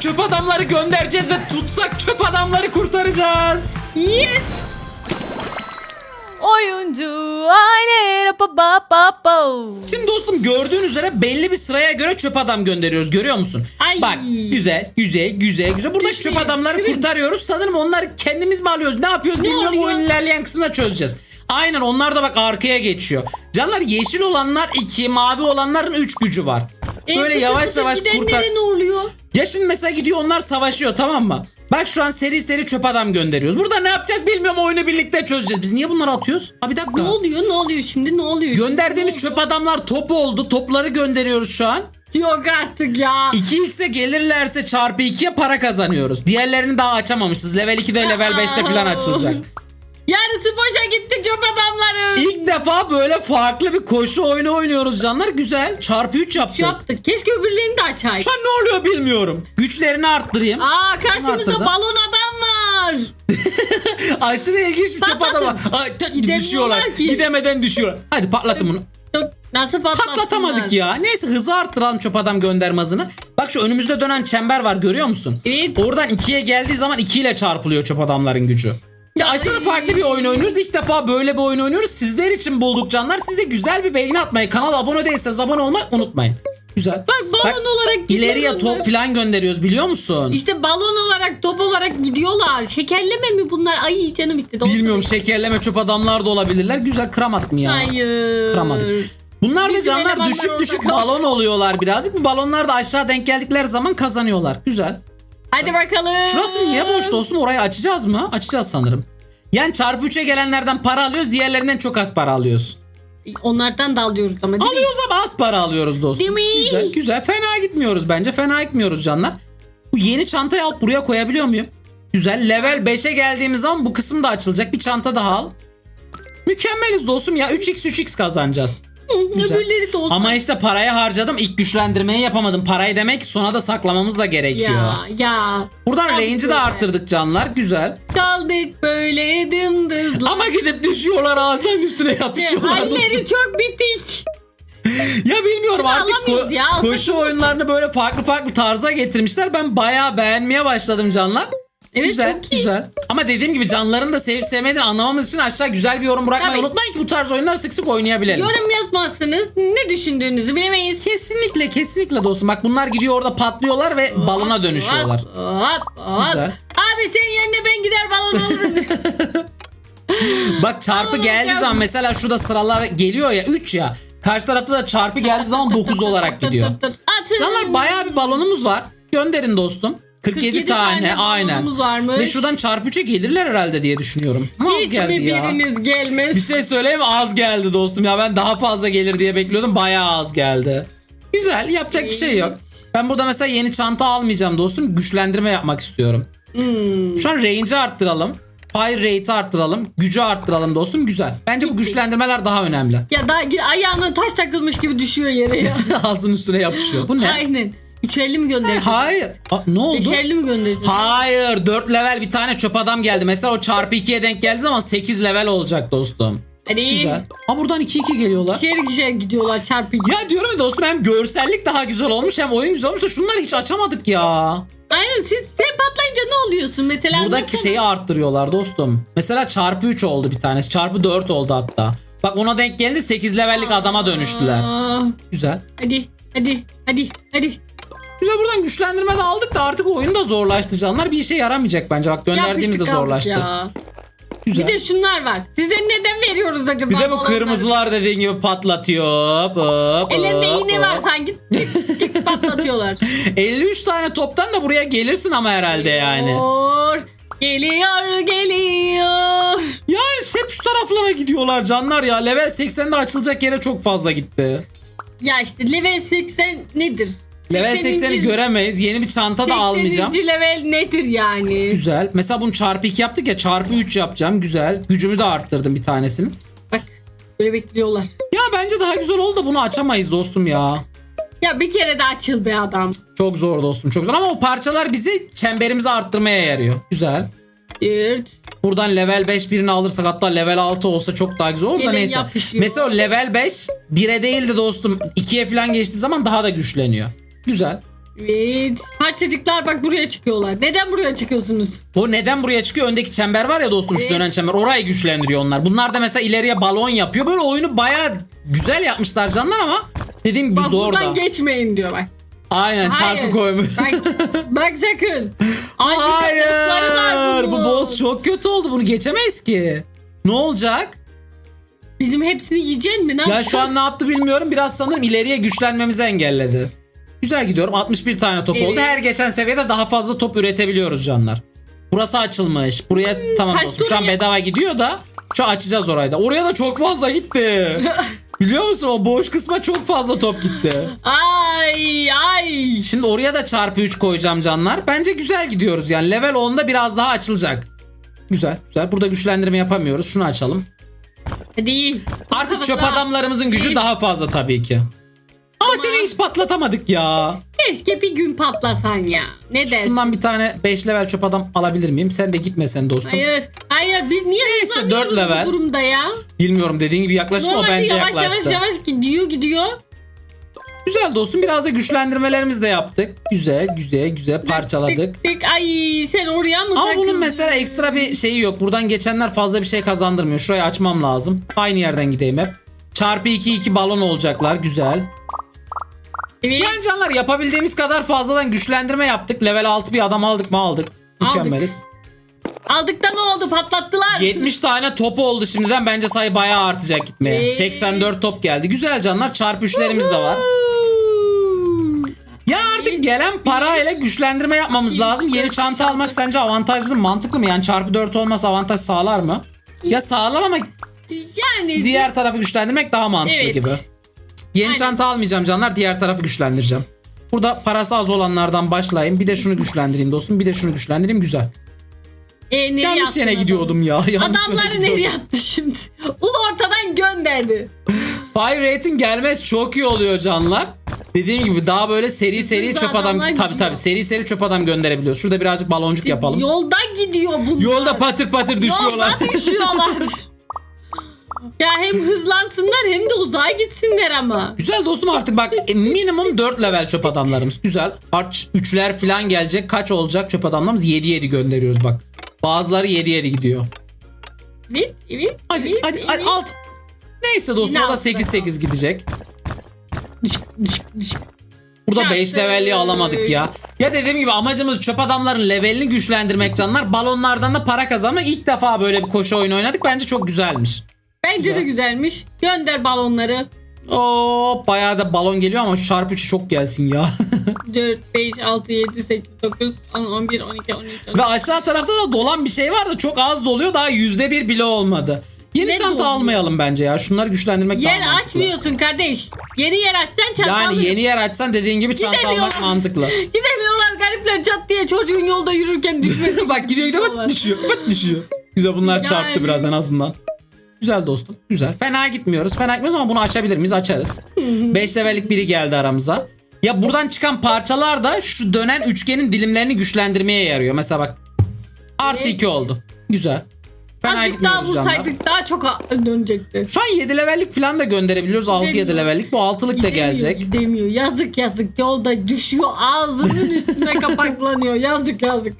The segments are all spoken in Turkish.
çöp adamları göndereceğiz ve tutsak çöp adamları kurtaracağız. Yes. Oyuncu aile pa pa pa pa. Şimdi dostum gördüğün üzere belli bir sıraya göre çöp adam gönderiyoruz. Görüyor musun? Ay. Bak güzel, güzel, güzel, güzel. Buradaki çöp Düşmeyin, adamları kurtarıyoruz. Sanırım onları kendimiz mi alıyoruz? Ne yapıyoruz bilmiyorum. oluyor? Oyun ilerleyen kısmında çözeceğiz. Aynen onlar da bak arkaya geçiyor. Canlar yeşil olanlar 2, mavi olanların 3 gücü var. Böyle E, yavaş kısa yavaş kısa kurtar. gidenlere ne oluyor? Ya şimdi mesela gidiyor onlar savaşıyor tamam mı? Bak şu an seri seri çöp adam gönderiyoruz. Burada ne yapacağız bilmiyorum oyunu birlikte çözeceğiz. Biz niye bunları atıyoruz? Ha bir dakika. Ne oluyor? Ne oluyor şimdi? Ne oluyor? şimdi? Gönderdiğimiz Ne çöp oldu? adamlar top oldu. Topları gönderiyoruz şu an. Yok artık ya. 2x'e gelirlerse çarpı 2'ye para kazanıyoruz. Diğerlerini daha açamamışız. Level 2'de level 5'te falan açılacak. Yarısı boşa gitti çöp adamların. İlk defa böyle farklı bir koşu oyunu oynuyoruz canlar. Güzel. Çarpı 3 yaptık. Şu yaptık. Keşke öbürlerini de açaydık. Şu an ne oluyor bilmiyorum. Güçlerini arttırayım. Aa karşımızda Arttırdım. balon adam var. Aşırı ilginç bir çöp Patlatın. adam var. Ay, tak, Gidemiyorlar düşüyorlar. ki. Gidemeden düşüyorlar. Hadi patlatın bunu. Dur, Nasıl patlatsınlar? Patlatamadık ya. Neyse hızı arttıralım çöp adam gönderme hızını. Bak şu önümüzde dönen çember var görüyor musun? Evet. Oradan 2'ye geldiği zaman 2 ile çarpılıyor çöp adamların gücü. Ya aşırı farklı bir oyun oynuyoruz. İlk defa böyle bir oyun oynuyoruz. Sizler için bulduk canlar. Size güzel bir beğeni atmayı, kanala abone değilseniz abone olmayı unutmayın. Güzel. Bak balon olarak gidiyor ileriye top falan gönderiyoruz biliyor musun? İşte balon olarak top olarak gidiyorlar. Şekerleme mi bunlar? Ay canım istedi. Bilmiyorum şekerleme çöp adamlar da olabilirler. Güzel kıramadık mı ya? Hayır. Kıramadık. Bunlar da canlar düşük düşük balon oluyorlar birazcık. Bu balonlar da aşağı denk geldikleri zaman kazanıyorlar. Güzel. Hadi bakalım. Şurası niye boş dostum? Orayı açacağız mı? Açacağız sanırım. Yani çarpı 3'e gelenlerden para alıyoruz. Diğerlerinden çok az para alıyoruz. Onlardan da alıyoruz ama değil mi? Alıyoruz ama az para alıyoruz dostum. Değil mi? Güzel güzel. Fena gitmiyoruz bence. Fena gitmiyoruz canlar. Bu yeni çantayı alıp buraya koyabiliyor muyum? Güzel. Level 5'e geldiğimiz zaman bu kısım da açılacak. Bir çanta daha al. Mükemmeliz dostum ya. 3x 3x kazanacağız. Güzel. Öbürleri de olsun. Ama işte parayı harcadım. İlk güçlendirmeyi yapamadım. Parayı demek ki sona da saklamamız da gerekiyor. ya ya. Buradan range'i de arttırdık canlar. Güzel. Kaldık böyle dımdızla. Ama gidip düşüyorlar ağızların üstüne yapışıyorlar. Halleri çok bitik. ya bilmiyorum Şunu artık ko- ya, koşu oyunlarını böyle farklı farklı tarza getirmişler. Ben bayağı beğenmeye başladım canlar. Evet güzel, çok iyi. güzel. Ama dediğim gibi canların da sevip sevmediğini anlamamız için aşağı güzel bir yorum bırakmayı Tabii. unutmayın ki bu tarz oyunlar sık sık oynayabilelim. Yorum yazmazsanız ne düşündüğünüzü bilemeyiz. Kesinlikle kesinlikle dostum. Bak bunlar gidiyor orada patlıyorlar ve balona dönüşüyorlar. Hop, hop, hop. Güzel. Abi senin yerine ben gider balon olurum. Bak çarpı Balon geldiği olacağım. zaman mesela şurada sıralar geliyor ya 3 ya. Karşı tarafta da çarpı geldiği zaman 9 olarak gidiyor. Canlar bayağı bir balonumuz var. Gönderin dostum. 47, 47 tane, tane aynen. varmış. Ve şuradan çarpı 3'e gelirler herhalde diye düşünüyorum. Ama az Hiç geldi mi ya. biriniz gelmez? Bir şey söyleyeyim mi? Az geldi dostum ya. Ben daha fazla gelir diye bekliyordum. Bayağı az geldi. Güzel yapacak bir şey yok. Ben burada mesela yeni çanta almayacağım dostum. Güçlendirme yapmak istiyorum. Hmm. Şu an range'i arttıralım. Fire rate'i arttıralım. Gücü arttıralım dostum. Güzel. Bence bu güçlendirmeler daha önemli. Ya da ayağına taş takılmış gibi düşüyor yere ya. Ağzının üstüne yapışıyor. Bu ne? Aynen. Üçerli mi göndereceğiz? Hayır. Aa, ne oldu? Beşerli mi göndereceğiz? Hayır 4 level bir tane çöp adam geldi. Mesela o çarpı 2'ye denk geldiği zaman 8 level olacak dostum. Hadi. Güzel. Ha buradan 2-2 geliyorlar. İkişer ikişer gidiyorlar çarpı iki. Ya diyorum ya dostum hem görsellik daha güzel olmuş hem oyun güzel olmuş da şunları hiç açamadık ya. Aynen siz sen patlayınca ne oluyorsun mesela? Buradaki anlatsana. şeyi arttırıyorlar dostum. Mesela çarpı 3 oldu bir tanesi. Çarpı 4 oldu hatta. Bak ona denk geldi 8 levellik adama dönüştüler. Aa, Güzel. hadi hadi hadi hadi. Güçlendirme de aldık da artık oyun da zorlaştı canlar. Bir işe yaramayacak bence. Bak gönderdiğimiz de Yapıştık kaldık zorlaştı. ya. Güzel. Bir de şunlar var. Size neden veriyoruz acaba? Bir de bu balonları? kırmızılar dediğin gibi patlatıyor. Hop hop. Ellerinde hop, iğne var sanki tık tık patlatıyorlar. 53 tane toptan da buraya gelirsin ama herhalde yani. Geliyor, Geliyor geliyor. Yani hep şu taraflara gidiyorlar canlar ya. Level 80'de açılacak yere çok fazla gitti. Ya işte level 80 nedir? Level 80. 80'i göremeyiz. Yeni bir çanta da almayacağım. 80. level nedir yani? Güzel. Mesela bunu çarpı 2 yaptık ya çarpı 3 yapacağım. Güzel. Gücümü de arttırdım bir tanesini. Bak böyle bekliyorlar. Ya bence daha güzel oldu da bunu açamayız dostum ya. Ya bir kere de açıl be adam. Çok zor dostum çok zor ama o parçalar bizi çemberimizi arttırmaya yarıyor. Güzel. Dört. Buradan level 5 birini alırsak hatta level 6 olsa çok daha güzel olur da Gelin neyse. yapışıyor. Mesela o level 5 1'e değildi dostum 2'ye falan geçtiği zaman daha da güçleniyor. Güzel. Evet. Parçacıklar bak buraya çıkıyorlar. Neden buraya çıkıyorsunuz? O neden buraya çıkıyor? Öndeki çember var ya dostum şu Evet. dönen çember. Orayı güçlendiriyor onlar. Bunlar da mesela ileriye balon yapıyor. Böyle oyunu baya güzel yapmışlar canlar ama dediğim gibi Bak zor buradan da. geçmeyin diyor bak. Aynen çarpı Hayır. koymuş. Bak, bak sakın. Ay, bir de bossları var Hayır. Bu bunun. boss çok kötü oldu. Bunu geçemeyiz ki. Ne olacak? Bizim hepsini yiyeceksin mi? Ne Ya yapacaksın? şu an ne yaptı bilmiyorum. Biraz sanırım ileriye güçlenmemizi engelledi. Güzel gidiyorum. 61 tane top Evet. oldu. Her geçen seviyede daha fazla top üretebiliyoruz canlar. Burası açılmış. Buraya tamam kaç dostum. Şu an ya? bedava gidiyor da şu an açacağız orayı da. Oraya da çok fazla gitti. Biliyor musun o boş kısma çok fazla top gitti. Ay ay. Şimdi oraya da çarpı 3 koyacağım canlar. Bence güzel gidiyoruz yani. Level 10'da biraz daha açılacak. Güzel güzel. Burada güçlendirme yapamıyoruz. Şunu açalım. Hadi. Artık çöp adamlarımızın gücü daha fazla tabii ki. Ama Tamam. seni hiç patlatamadık ya. Keşke bir gün patlasan ya. Ne dersin? Şundan bir tane 5 level çöp adam alabilir miyim? Sen de gitmesen dostum. Hayır. Hayır biz niye Neyse, hızlanıyoruz dört level. bu durumda ya? Bilmiyorum dediğin gibi yaklaşık o Normalde bence yavaş yaklaştı. yavaş yavaş gidiyor gidiyor. Güzel dostum biraz da güçlendirmelerimizi de yaptık. Güzel güzel güzel parçaladık. Tık tık. Ay sen oraya mı Ama bunun takıldın? mesela ekstra bir şeyi yok. Buradan geçenler fazla bir şey kazandırmıyor. Şurayı açmam lazım. Aynı yerden gideyim hep. Çarpı 2 2 balon olacaklar. Güzel. Evet. Yani canlar yapabildiğimiz kadar fazladan güçlendirme yaptık. Level 6 bir adam aldık mı aldık. Mükemmeliz. Aldık da ne oldu patlattılar. 70 tane top oldu şimdiden. Bence sayı bayağı artacak gitmeye. Evet. 84 top geldi. Güzel canlar. Çarpı 3'lerimiz de var. Ya artık gelen parayla güçlendirme yapmamız lazım. Yeni çanta almak sence avantajlı mı? Mantıklı mı? Yani çarpı 4 olmasa avantaj sağlar mı? Ya sağlar ama Yani diğer tarafı güçlendirmek daha mantıklı Evet. gibi. Yeni Aynen. çanta almayacağım canlar. Diğer tarafı güçlendireceğim. Burada parası az olanlardan başlayayım. Bir de şunu güçlendireyim dostum. Bir de şunu güçlendireyim. Güzel. E, nereye Yanlış yere gidiyordum ya. Yanlış Adamları nereye attı şimdi? Ulu ortadan gönderdi. Fire rate'in gelmez çok iyi oluyor canlar. Dediğim gibi daha böyle seri seri Hızlı çöp adam tabi gidiyor. tabi seri seri çöp adam gönderebiliyoruz. Şurada birazcık baloncuk yapalım. Yolda gidiyor bunlar. Yolda patır patır düşüyorlar. Yolda düşüyorlar. ya hem hızlansınlar hem de uzağa gitsinler ama. Güzel dostum artık bak e, minimum 4 level çöp adamlarımız. Güzel. Kaç 3'ler falan gelecek. Kaç olacak çöp adamlarımız? 7 7 gönderiyoruz bak. Bazıları 7 7 gidiyor. Evet, evet, Hadi evet, hadi, evet. hadi alt. Neyse dostum o da altı 8 level. 8 gidecek. Dışk, dışk, dışk. Burada 5 Çarpı. levelliği alamadık ya. Ya dediğim gibi amacımız çöp adamların levelini güçlendirmek canlar. Balonlardan da para kazanma. İlk defa böyle bir koşu oyunu oynadık. Bence çok güzelmiş. Bence Güzel. de güzelmiş. Gönder balonları. Oo bayağı da balon geliyor ama şu çarpı 3 çok gelsin ya. 4, 5, 6, 7, 8, 9, 10, 11, 12, 13, 14. Ve aşağı tarafta da dolan bir şey var da çok az doluyor. Daha yüzde bir bile olmadı. Yeni Ne çanta doluyor? almayalım bence ya. Şunları güçlendirmek Yer daha mantıklı. açmıyorsun kardeş. Yeni yer açsan çanta Yani alırım. yeni yer açsan dediğin gibi çanta almak mantıklı. Gidemiyorlar garipler çat diye çocuğun yolda yürürken düşmesi. Bak gidiyor gidiyor bak düşüyor. Bak düşüyor. Güzel bunlar çarptı Yani. biraz en azından. Güzel dostum. Güzel. Fena gitmiyoruz. Fena gitmiyoruz ama bunu açabilir miyiz? Açarız. 5 levellik biri geldi aramıza. Ya buradan çıkan parçalar da şu dönen üçgenin dilimlerini güçlendirmeye yarıyor. Mesela bak. Artı Evet. 2 oldu. Güzel. Fena Azıcık daha gitmiyoruz canlar. vursaydık daha çok a- dönecekti. Şu an 7 levellik falan da gönderebiliyoruz. 6-7 Gidemiyor. levellik. Bu 6'lık da Gidemiyor, gelecek. Gidemiyor. Yazık yazık. Yolda düşüyor. Ağzının üstüne kapaklanıyor. Yazık yazık.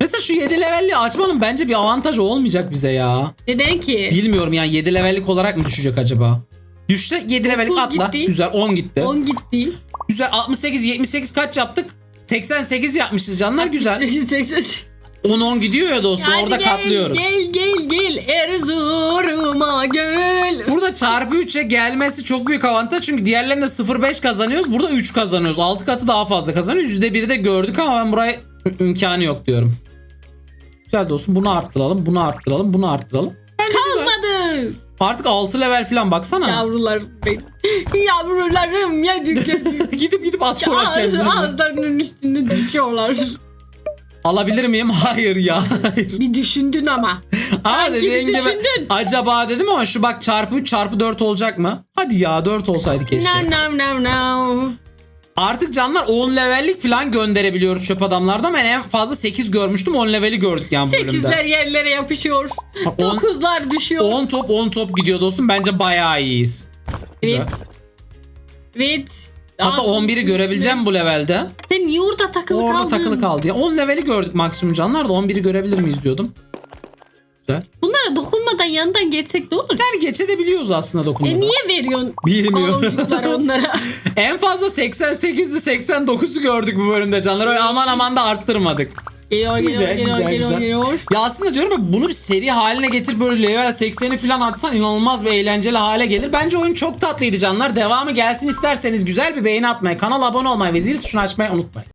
Mesela şu 7 levelliği açmanın bence bir avantajı olmayacak bize ya. Neden ki? Bilmiyorum yani 7 levellik olarak mı düşecek acaba? Düşse 7 levellik Dokuz atla. gitti. Güzel 10 gitti. 10 gitti. Güzel 68 78 kaç yaptık? 88 yapmışız canlar güzel. 88. 10 10 gidiyor ya dostum Hadi orada gel, katlıyoruz. Gel gel gel Erzurum'a gel. Burada çarpı 3'e gelmesi çok büyük avantaj çünkü diğerlerinde 0.5 kazanıyoruz. Burada 3 kazanıyoruz. 6 katı daha fazla kazanıyoruz. %1'i de gördük ama ben buraya ı- imkanı yok diyorum. Güzel dostum bunu arttıralım, bunu arttıralım, bunu arttıralım. Bence güzel. Kalmadı. Artık 6 level falan baksana. Yavrularım benim. Yavrularım yedik. gidip gidip atıyorlar kendilerini. ağızlarının üstünde düşüyorlar. Alabilir miyim? Hayır ya. Hayır. Bir düşündün ama. Ama Sanki bir gibi düşündün. acaba dedim ama şu bak çarpı 3 çarpı 4 olacak mı? Hadi ya 4 olsaydı keşke. No no no no. Artık canlar 10 levellik falan gönderebiliyoruz çöp adamlardan. Ben en fazla 8 görmüştüm 10 leveli gördük yani bu bölümde. Sekizler yerlere yapışıyor. Ha, on- Dokuzlar düşüyor. 10 top 10 top gidiyor dostum. Bence bayağı iyiyiz. Evet. Evet. Hatta Aa, 11'i görebileceğim bu levelde. Sen niye orada takılı Orada kaldın? takılı kaldı ya. 10 leveli gördük maksimum canlar da 11'i görebilir miyiz diyordum. Güzel. Bunlara dokunmadan yanından geçsek de olur. Yani geçebiliyoruz aslında dokunmadan. E niye veriyorsun Bilmiyorum. onlara? En fazla 88'di 89'u gördük bu bölümde canlar. Öyle aman aman da arttırmadık. Geliyor geliyor Güzel, geliyor güzel, geliyor güzel. geliyor. Ya aslında diyorum ya bunu bir seri haline getir böyle level 80'i falan atsan inanılmaz bir eğlenceli hale gelir. Bence oyun çok tatlıydı canlar. Devamı gelsin isterseniz güzel bir beğeni atmayı, kanala abone olmayı ve zil tuşunu açmayı unutmayın.